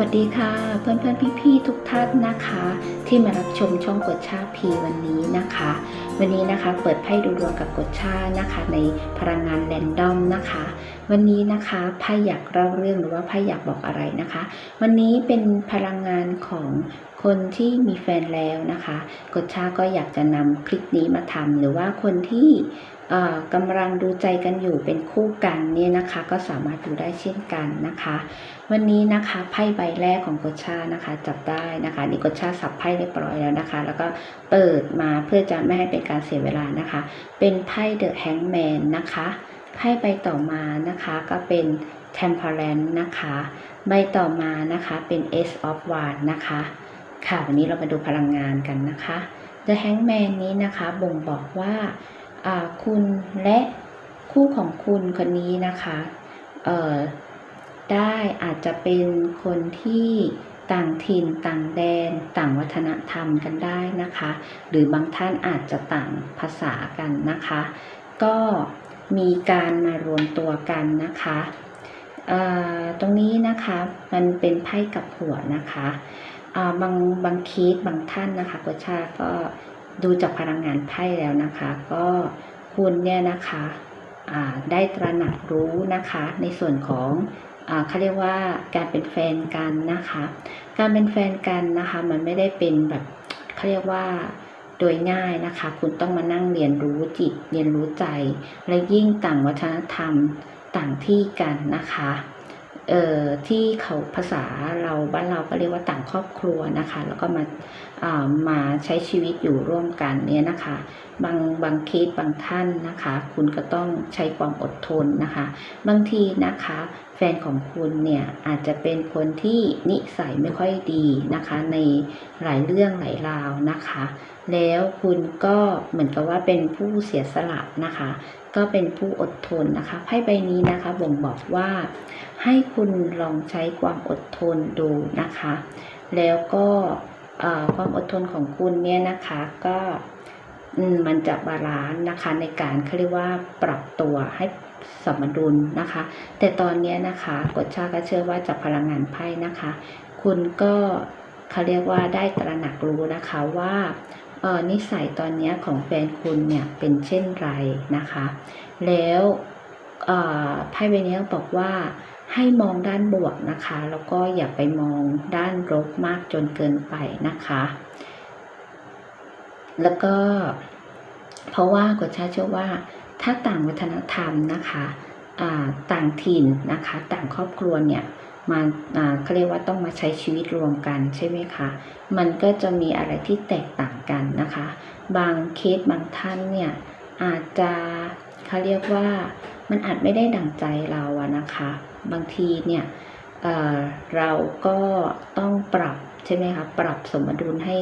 วัสดีค่ะเพื่อนเพื่อนพี่พี่ๆทุกท่านนะคะ ที่มารับชมช่องกดชาพีวันนี้นะคะ วันนี้นะคะเปิดไพ่ดูดวงกับกดชานะคะ ในพลังงานแรนดอมนะคะ วันนี้นะคะไพ่อยากเล่าเรื่องหรือว่าไพ่อยากบอกอะไรนะคะ วันนี้เป็นพลังงานของ คนที่มีแฟนแล้วนะคะกดชาก็อยากจะนำคลิปนี้มาทำหรือว่าคนที่กำลังดูใจกันอยู่เป็นคู่กันเนี่ยนะคะก็สามารถดูได้เช่นกันนะคะ วันนี้นะคะไพ่ใบแรกของกดชานะคะจับได้นะคะนี่กดชาสับไพ่เรียบร้อยแล้วนะคะ แล้วก็เปิดมาเพื่อจะไม่ให้เป็นการเสียเวลานะคะ เป็นไพ่เดอะแฮงแมนนะคะไพ่ใบต่อมานะคะก็เป็น Temperance นะคะ ใบต่อมานะคะเป็น Ace of Wands นะคะ ค่ะวันนี้เรามาดูพลังงานกันนะคะ The Hangman นี้นะคะบ่งบอกว่าคุณและคู่ของคุณคนนี้นะคะได้อาจจะเป็นคนที่ต่างถิ่นต่างแดน ต่างวัฒนธรรมกันได้นะคะ หรือบางท่านอาจจะต่างภาษากันนะคะ ก็มีการมารวมตัวกันนะคะตรงนี้นะคะมันเป็นไพ่กับหัวนะคะ บางบางเคสบางท่านนะคะกชาก็ดูจากพลังงานไพ่แล้วนะคะ ก็คุณเนี่ยนะคะได้ตระหนักรู้นะคะ ในส่วนของเขาเรียกว่าการเป็นแฟนกันนะคะ การเป็นแฟนกันนะคะ มันไม่ได้เป็นแบบเขาเรียกว่าโดยง่ายนะคะ คุณต้องมานั่งเรียนรู้จิต เรียนรู้ใจ และยิ่งต่างวัฒนธรรมต่างที่กันนะคะ ที่เขาภาษาเราบ้านเราก็เรียกว่าต่างครอบครัวนะคะ แล้วก็มา มาใช้ชีวิตอยู่ร่วมกันเนี่ยนะคะ บางบางเคสบางท่านนะคะ คุณก็ต้องใช้ความอดทนนะคะ บางทีนะคะ แฟนของคุณเนี่ยอาจจะเป็นคนที่นิสัยไม่ค่อยดีนะคะ ในหลายเรื่องหลายราวนะคะ แล้วคุณก็เหมือนกับว่าเป็นผู้เสียสละนะคะ ก็เป็นผู้อดทนนะคะไพ่ใบนี้นะคะบ่งบอกว่า ให้คุณลองใช้ความอดทนดูนะคะ แล้วก็ ความอดทนของคุณเนี่ยนะคะก็มันจะบาลานซ์นะคะในการเขาเรียกว่าปรับตัวให้สมดุลนะคะ แต่ตอนนี้นะคะกดชาก็เชื่อว่าจากพลังงานไพ่นะคะ คุณก็เขาเรียกว่าได้ตระหนักรู้นะคะว่าเออนิสัยตอนนี้ของแฟนคุณเนี่ยเป็นเช่นไรนะคะ แล้วไพ่ใบนี้บอกว่า ให้มองด้านบวกนะคะ แล้วก็อย่าไปมองด้านลบมากจนเกินไปนะคะ แล้วก็ เพราะว่ากฎชาเชื่อว่า ถ้าต่างวัฒนธรรมนะคะต่างถิ่นนะคะ ต่างครอบครัวเนี่ยมาอ่าเขาเรียกว่าต้องมาใช้ชีวิตรวมกันใช่ไหมคะ มันก็จะมีอะไรที่แตกต่างกันนะคะ บางเคสบางท่านเนี่ยอาจจะเขาเรียกว่ามันอาจไม่ได้ดั่งใจเราอะนะคะ บางทีเนี่ยเเราก็ต้องปรับใช่ไหมคะปรับสมดุลให้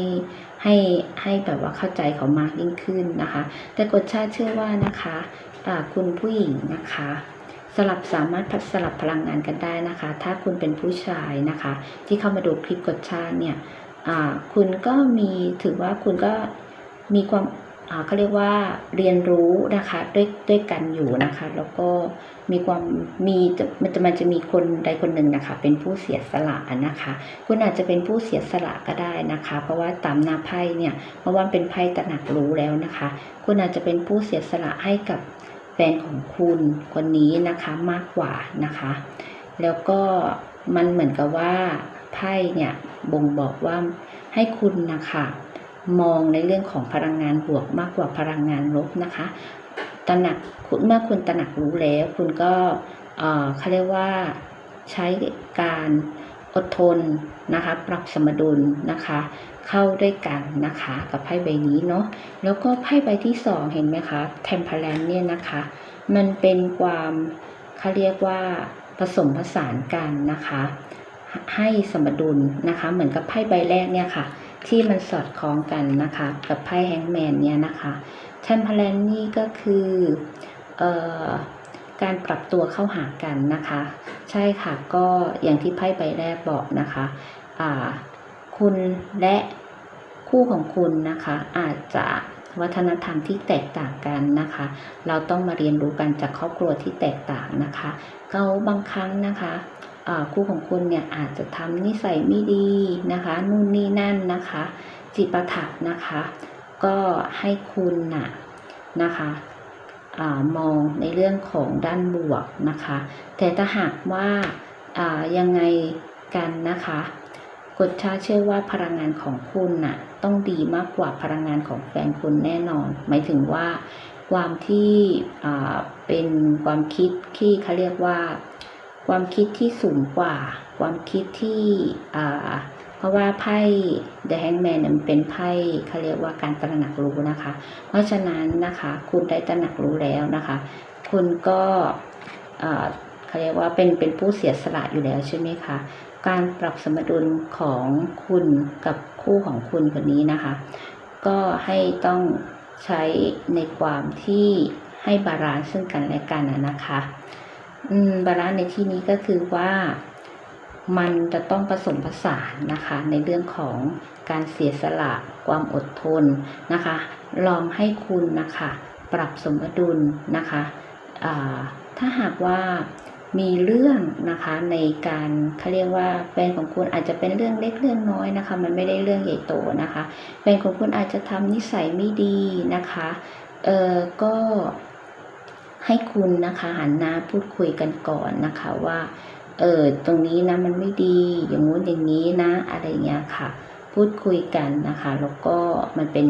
ให้ให้แบบว่าเข้าใจเขามากยิ่งขึ้นนะคะ แต่กฎชาติเชื่อว่านะคะคุณผู้หญิงนะคะสลับสามารถพัดสลับพลังงานกันได้นะคะ ถ้าคุณเป็นผู้ชายนะคะ ที่เข้ามาดูคลิปกฎชาติเนี่ยคุณก็มีถือว่าคุณก็มีความ เขาเรียกว่าเรียนรู้นะคะด้วยด้วยกันอยู่นะคะ แล้วก็มีความมีมันจะมันจะมีคนใดคนหนึ่งนะคะ เป็นผู้เสียสละนะคะ คุณอาจจะเป็นผู้เสียสละก็ได้นะคะ เพราะว่าตามหน้าไพ่เนี่ยเพราะว่าเป็นไพ่ตระหนักรู้แล้วนะคะ คุณอาจจะเป็นผู้เสียสละให้กับแฟนของคุณคนนี้นะคะมากกว่านะคะ แล้วก็มันเหมือนกับว่าไพ่เนี่ยบ่งบอกว่าให้คุณนะคะ มองในเรื่องของพลังงานบวกมากกว่าพลังงานลบนะคะตระหนักคุณเมื่อคุณตระหนักรู้แล้วคุณก็เอ่อเขาเรียกว่าใช้การอดทนนะคะปรับสมดุลนะคะเข้าด้วยกันนะคะกับไพ่ใบนี้เนาะแล้วก็ไพ่ใบที่สองเห็นไหมคะเทมเพลนเนี่ยนะคะมันเป็นความเขาเรียกว่าผสมผสานกันนะคะให้สมดุลนะคะเหมือนกับไพ่ใบแรกเนี่ยค่ะ ที่มันสอดคล้องกันนะคะ กับไพ่แฮงแมนเนี่ยนะคะเทมเพลนนี่ก็คือออการปรับตัวเข้าหากันนะคะ ใช่ค่ะก็อย่างที่ไพ่ใบแรกบอกนะคะอ่าคุณและคู่ของคุณนะคะ อาจจะวัฒนธรรมที่แตกต่างกันนะคะ เราต้องมาเรียนรู้กันจากครอบครัวที่แตกต่างนะคะเขาบางครั้งนะคะ คู่ของคุณเนี่ยอาจจะทำนิสัยไม่ดีนะคะนู่นนี่นั่นนะคะ จิปาถะนะคะ ก็ให้คุณน่ะนะคะอมองในเรื่องของด้านบวกนะคะ แต่ถ้าหากว่ายังไงกันนะคะกฎชาเชื่อว่าพลังงานของคุณน่ะต้องดีมากกว่าพลังงานของแฟนคุณแน่นอน หมายถึงว่าความที่เป็นความคิดที่เขาเรียกว่า ความคิดที่สูงกว่า ความคิดที่อ่าเพราะว่าไพ่ The Hangman เนี่ยมันเป็นไพ่เขาเรียกว่าการตระหนักรู้นะคะ เพราะฉะนั้นนะคะคุณได้ตระหนักรู้แล้วนะคะ คุณก็เขาเรียกว่าเป็นเป็นผู้เสียสละอยู่แล้วใช่ไหมคะการปรับสมดุลของคุณกับคู่ของคุณคนนี้นะคะ ก็ให้ต้องใช้ในความที่ให้บาลานซ์ซึ่งกันและกันนะคะ อืมบาลานซ์ในที่นี้ก็คือว่ามันจะต้องผสมผสานนะคะ ในเรื่องของการเสียสละความอดทนนะคะ ลองให้คุณนะคะ ปรับสมดุลนะคะถ้าหากว่ามีเรื่องนะคะในการเขาเรียกว่าแฟนของคุณอาจจะเป็นเรื่องเล็กเรื่องน้อยนะคะ มันไม่ได้เรื่องใหญ่โตนะคะแฟนของคุณอาจจะทำนิสัยไม่ดีนะคะเออก็ ให้คุณนะคะหันหน้าพูดคุยกันก่อนนะคะว่าเออตรงนี้นะมันไม่ดี อย่างงู้นอย่างนี้นะอะไรเงี้ยค่ะ พูดคุยกันนะคะ แล้วก็มันเป็น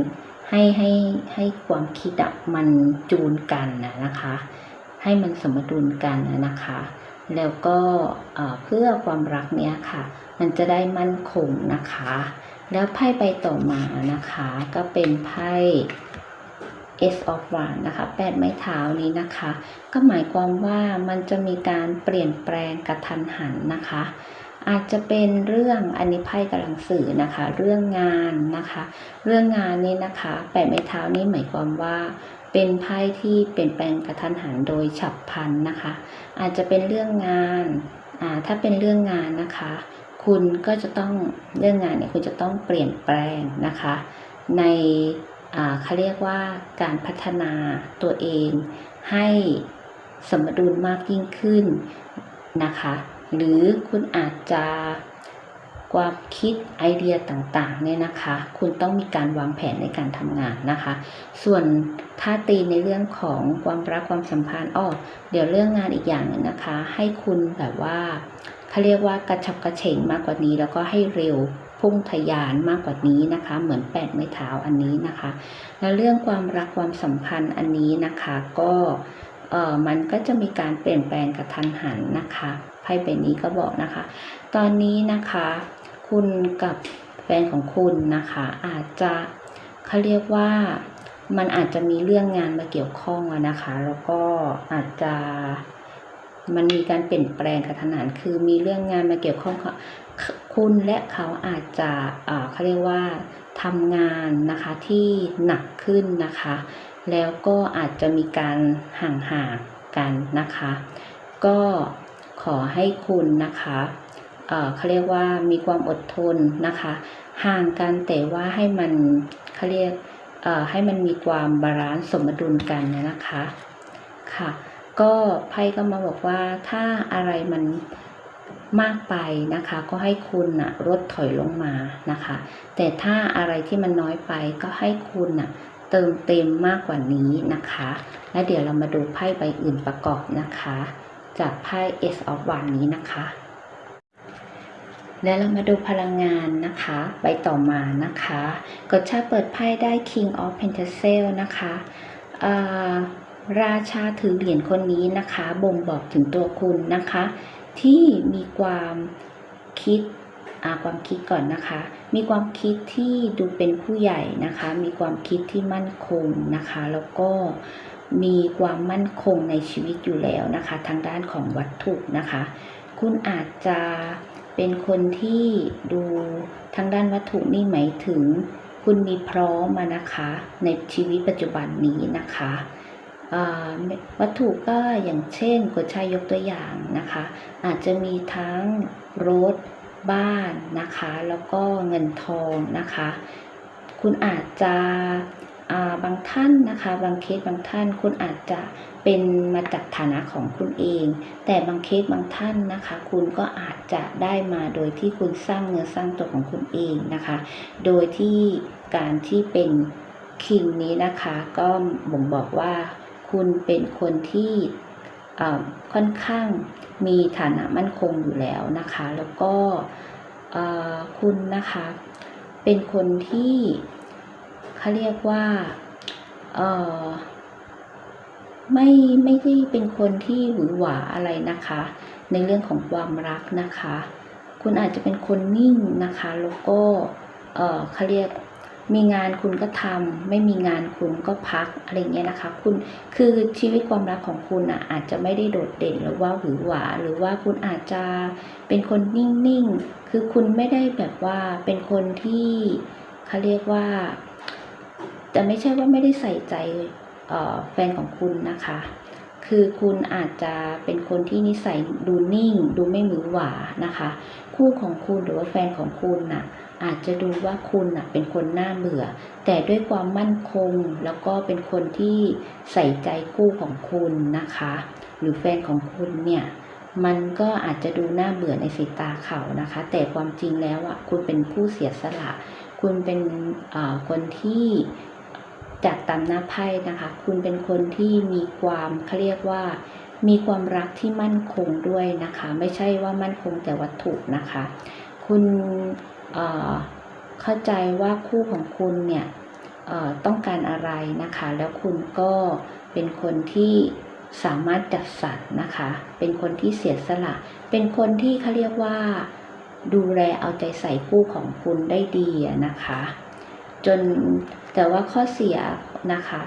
ให้ให้ให้ความคิดมันจูนกันนะนะคะ ให้มันสมดุลกันนะคะ แล้วก็เอ่อเพื่อความรักเนี้ยค่ะ มันจะได้มั่นคงนะคะ แล้วไพ่ใบต่อมานะคะ ก็เป็นไพ่ S of Wands นะคะแปดไม้เท้านี้นะคะ ก็หมายความว่ามันจะมีการเปลี่ยนแปลงกระทันหันนะคะ อาจจะเป็นเรื่องอันนี้ไพ่กำลังสื่อนะคะ เรื่องงานนะคะ เรื่องงานนี้นะคะแปดไม้เท้านี้หมายความว่าเป็นไพ่ที่เปลี่ยนแปลงกระทันหันโดยฉับพลันนะคะ อาจจะเป็นเรื่องงานอ่าถ้าเป็นเรื่องงานนะคะ คุณก็จะต้องเรื่องงานเนี่ยคุณจะต้องเปลี่ยนแปลงนะคะ ใน เขาเรียกว่าการพัฒนาตัวเองให้สมดุลมากยิ่งขึ้นนะคะ หรือคุณอาจจะความคิดไอเดียต่างๆเนี่ยนะคะ คุณต้องมีการวางแผนในการทำงานนะคะ ส่วนถ้าตีในเรื่องของความรักความสัมพันธ์อ้อเดี๋ยวเรื่องงานอีกอย่างหนึงนะคะ ให้คุณแบบว่าเขาเรียกว่ากระชับกระเฉงมากกว่านี้แล้วก็ให้เร็ว พุ่งทะยานมากกว่านี้นะคะ เหมือนแปดไม้เท้าอันนี้นะคะแล้วเรื่องความรักความสัมพันธ์อันนี้นะคะก็เออมันก็จะมีการเปลี่ยนแปลงกระทันหันนะคะไพ่ใบนี้ก็บอกนะคะ ตอนนี้นะคะ คุณกับแฟนของคุณนะคะ อาจจะเขาเรียกว่ามันอาจจะมีเรื่องงานมาเกี่ยวข้องนะคะ แล้วก็อาจจะมันมีการเปลี่ยนแปลงกระทันหันคือมีเรื่องงานมาเกี่ยวข้อง คุณและเขาอาจจะเขาเรียกว่าทำงานนะคะที่หนักขึ้นนะคะ แล้วก็อาจจะมีการห่างๆกันนะคะ ก็ขอให้คุณนะคะเขาเรียกว่ามีความอดทนนะคะ ห่างกันแต่ว่าให้มันเขาเรียกให้มันมีความบาลานซ์สมดุลกันนะคะค่ะ ก็ไพ่ก็มาบอกว่าถ้าอะไรมัน มากไปนะคะ ก็ให้คุณนะลดถอยลงมานะคะ แต่ถ้าอะไรที่มันน้อยไปก็ให้คุณนะเติมเต็มมากกว่านี้นะคะ และเดี๋ยวเรามาดูไพ่ใบอื่นประกอบนะคะ จากไพ่ S of Wands นี้นะคะ แล้วเรามาดูพลังงานนะคะใบต่อมานะคะกดชาเปิดไพ่ได้ King of Pentacles นะคะราชาถือเหรียญคนนี้นะคะ บ่งบอกถึงตัวคุณนะคะ ที่มีความคิดความคิดก่อนนะคะ มีความคิดที่ดูเป็นผู้ใหญ่นะคะ มีความคิดที่มั่นคงนะคะ แล้วก็มีความมั่นคงในชีวิตอยู่แล้วนะคะ ทางด้านของวัตถุนะคะ คุณอาจจะเป็นคนที่ดูทางด้านวัตถุนี่หมายถึง คุณมีพร้อมมานะคะ ในชีวิตปัจจุบันนี้นะคะ วัตถุก็อย่างเช่นกดชายยกตัวอย่างนะคะ อาจจะมีทั้งรถบ้านนะคะ แล้วก็เงินทองนะคะ คุณอาจจะาบางท่านนะคะ บางเคสบางท่านคุณอาจจะเป็นมาจากฐานะของคุณเอง แต่บางเคสบางท่านนะคะ คุณก็อาจจะได้มาโดยที่คุณสร้างเนื้อสร้างตัวของคุณเองนะคะ โดยที่การที่เป็นคิงนี้นะคะ ก็บ่งบอกว่า คุณเป็นคนที่ค่อนข้างมีฐานะมั่นคงอยู่แล้วนะคะ แล้วก็คุณนะคะ เป็นคนที่เขาเรียกว่าไม่ไม่ได้เป็นคนที่หวือหวาอะไรนะคะ ในเรื่องของความรักนะคะ คุณอาจจะเป็นคนนิ่งนะคะ แล้วก็เขาเรียก มีงานคุณก็ทำไม่มีงานคุณก็พักอะไรเงี้ยนะคะ คุณคือชีวิตความรักของคุณอะอาจจะไม่ได้โดดเด่นหรือว่าหวือหวา หรือว่าคุณอาจจะเป็นคนนิ่งๆ คือคุณไม่ได้แบบว่าเป็นคนที่เขาเรียกว่า แต่ไม่ใช่ว่าไม่ได้ใส่ใจแฟนของคุณนะคะ คือคุณอาจจะเป็นคนที่นิสัยดูนิ่ง ดูไม่หมือหวานะคะ คู่ของคุณหรือว่าแฟนของคุณน่ะอาจจะดูว่าคุณน่ะเป็นคนน่าเบื่อ แต่ด้วยความมั่นคงแล้วก็เป็นคนที่ใส่ใจคู่ของคุณนะคะ หรือแฟนของคุณเนี่ยมันก็อาจจะดูน่าเบื่อในสายตาเขานะคะ แต่ความจริงแล้วอะคุณเป็นผู้เสียสละ คุณเป็นคนที่จากตามหน้าไพ่นะคะ คุณเป็นคนที่มีความเขาเรียกว่า มีความรักที่มั่นคงด้วยนะคะ ไม่ใช่ว่ามั่นคงแต่วัตถุนะคะ คุณเอ่อเข้าใจว่าคู่ของคุณเนี่ยเอ่อต้องการอะไรนะคะ แล้วคุณก็เป็นคนที่สามารถจัดสรรนะคะ เป็นคนที่เสียสละ เป็นคนที่เขาเรียกว่าดูแลเอาใจใส่คู่ของคุณได้ดีนะคะ จนแต่ว่าข้อเสียนะคะ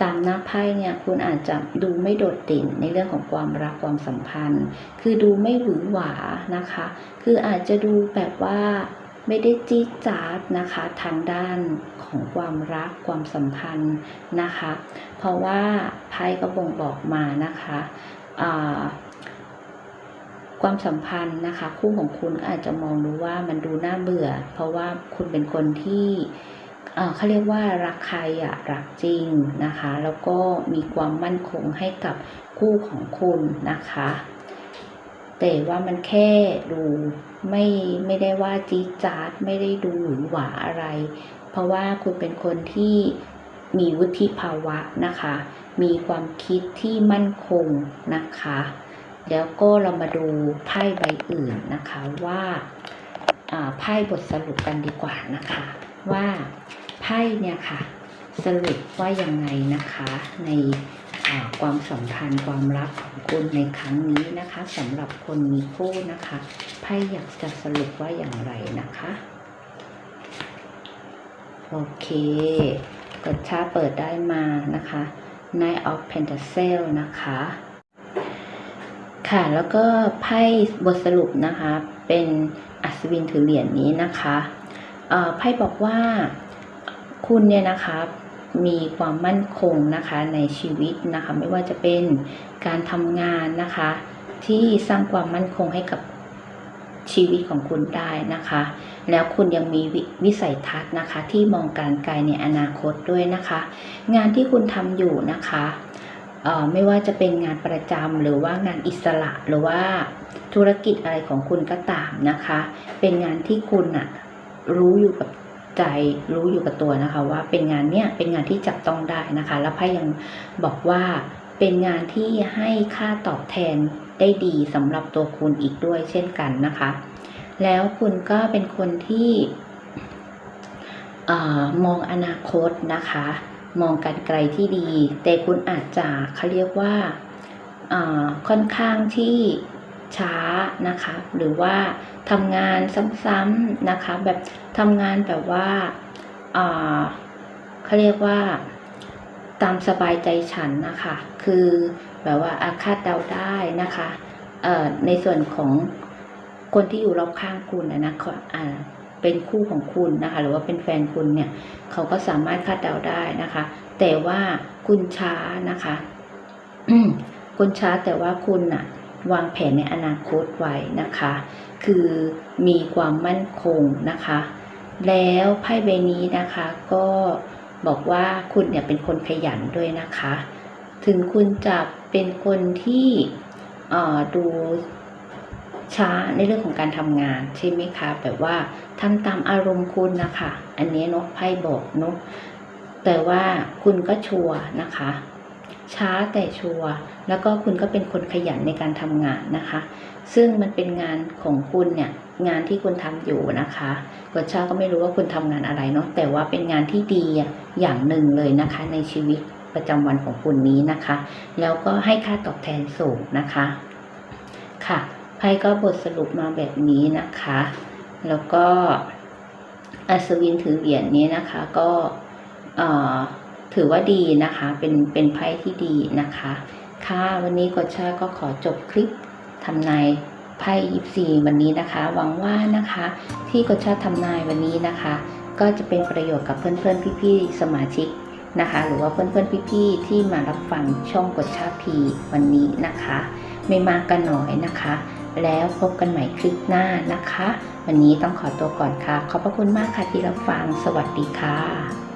ตามหน้าไพ่เนี่ยคุณอาจจะดูไม่โดดเด่นในเรื่องของความรักความสัมพันธ์ คือดูไม่หวือหวานะคะ คืออาจจะดูแบบว่าไม่ได้จี๊ดจ๊าดนะคะทางด้านของความรักความสัมพันธ์นะคะ เพราะว่าไพ่ก็บ่งบอกมานะคะความสัมพันธ์นะคะ คู่ของคุณอาจจะมองดูว่ามันดูน่าเบื่อ เพราะว่าคุณเป็นคนที่ เขาเรียกว่ารักใครอะรักจริงนะคะ แล้วก็มีความมั่นคงให้กับคู่ของคุณนะคะ แต่ว่ามันแค่ดูไม่ไม่ได้ว่าจี๊ดจ๊าดไม่ได้ดูหวือหวาอะไร เพราะว่าคุณเป็นคนที่มีวุฒิภาวะนะคะ มีความคิดที่มั่นคงนะคะ แล้วก็เรามาดูไพ่ใบอื่นนะคะว่าอ่าไพ่บทสรุปกันดีกว่านะคะ ว่า ไพ่เนี่ยค่ะ สรุปว่ายังไงนะคะ ในความสัมพันธ์ความรักของคุณในครั้งนี้นะคะสำหรับคนมีคู่นะคะไพ่อยากจะสรุปว่าอย่างไรนะคะโอเคกดชาเปิดได้มานะคะ Knight of Pentacles นะคะ ค่ะแล้วก็ไพ่บทสรุปนะคะ เป็นอัศวินถือเหรียญนี้นะคะไพ่บอกว่า คุณเนี่ยนะคะมีความมั่นคงนะคะในชีวิตนะคะไม่ว่าจะเป็นการทำงานนะคะ ที่สร้างความมั่นคงให้กับชีวิตของคุณได้นะคะ แล้วคุณยังมีววิสัยทัศน์นะคะ ที่มองการไกลในอนาคตด้วยนะคะ งานที่คุณทำอยู่นะคะเอ่อไม่ว่าจะเป็นงานประจำหรือว่างานอิสระหรือว่าธุรกิจอะไรของคุณก็ตามนะคะ เป็นงานที่คุณอะรู้อยู่กับ ใจรู้อยู่กับตัวนะคะ ว่าเป็นงานเนี้ยเป็นงานที่จับต้องได้นะคะ แล้วไพ่ยังบอกว่าเป็นงานที่ให้ค่าตอบแทนได้ดีสำหรับตัวคุณอีกด้วยเช่นกันนะคะ แล้วคุณก็เป็นคนที่มองอนาคตนะคะ มองการไกลที่ดี แต่คุณอาจจะเขาเรียกว่าค่อนข้างที่ ช้านะคะ หรือว่าทำงานซ้ำๆนะคะแบบทำงานแบบว่าเอ่อเขาเรียกว่าตามสบายใจฉันนะคะ คือแบบว่าอาคาดเดาได้นะคะเอ่อในส่วนของคนที่อยู่รอบข้างคุณนะนะคะอ่าเป็นคู่ของคุณนะคะ หรือว่าเป็นแฟนคุณเนี่ยเขาก็สามารถคาดเดาได้นะคะ แต่ว่าคุณช้านะคะคุณช้าแต่ว่าคุณน่ะ วางแผนในอนาคตไว้นะคะ คือมีความมั่นคงนะคะ แล้วไพ่ใบนี้นะคะก็บอกว่าคุณเนี่ยเป็นคนขยันด้วยนะคะ ถึงคุณจะเป็นคนที่ดูช้าในเรื่องของการทำงานใช่ไหมคะแบบว่าทำตามอารมณ์คุณนะคะ อันนี้นกไพ่บอกนกแต่ว่าคุณก็ชัวร์นะคะ ช้าแต่ชัวร์แล้วก็คุณก็เป็นคนขยันในการทำงานนะคะ ซึ่งมันเป็นงานของคุณเนี่ยงานที่คุณทำอยู่นะคะกวดชาก็ไม่รู้ว่าคุณทำงานอะไรเนาะแต่ว่าเป็นงานที่ดีอย่างหนึ่งเลยนะคะ ในชีวิตประจำวันของคุณนี้นะคะ แล้วก็ให้ค่าตอบแทนสูงนะคะ ค่ะไพ่ก็บทสรุปมาแบบนี้นะคะ แล้วก็อัศวินถือเหรียญนี้นะคะก็เอ่อ ถือว่าดีนะคะ เป็นเป็นไพ่ที่ดีนะคะ ค่ะวันนี้กดชาก็ขอจบคลิปทำนายไพ่ยิปซีวันนี้นะคะ หวังว่านะคะ ที่กดชาทำนายวันนี้นะคะ ก็จะเป็นประโยชน์กับเพื่อนๆพี่ๆสมาชิกนะคะ หรือว่าเพื่อนๆพี่ๆที่มารับฟังช่องกดชาพีวันนี้นะคะ ไม่มากก็น้อยนะคะ แล้วพบกันใหม่คลิปหน้านะคะ วันนี้ต้องขอตัวก่อนค่ะ ขอบพระคุณมากค่ะที่รับฟังสวัสดีค่ะ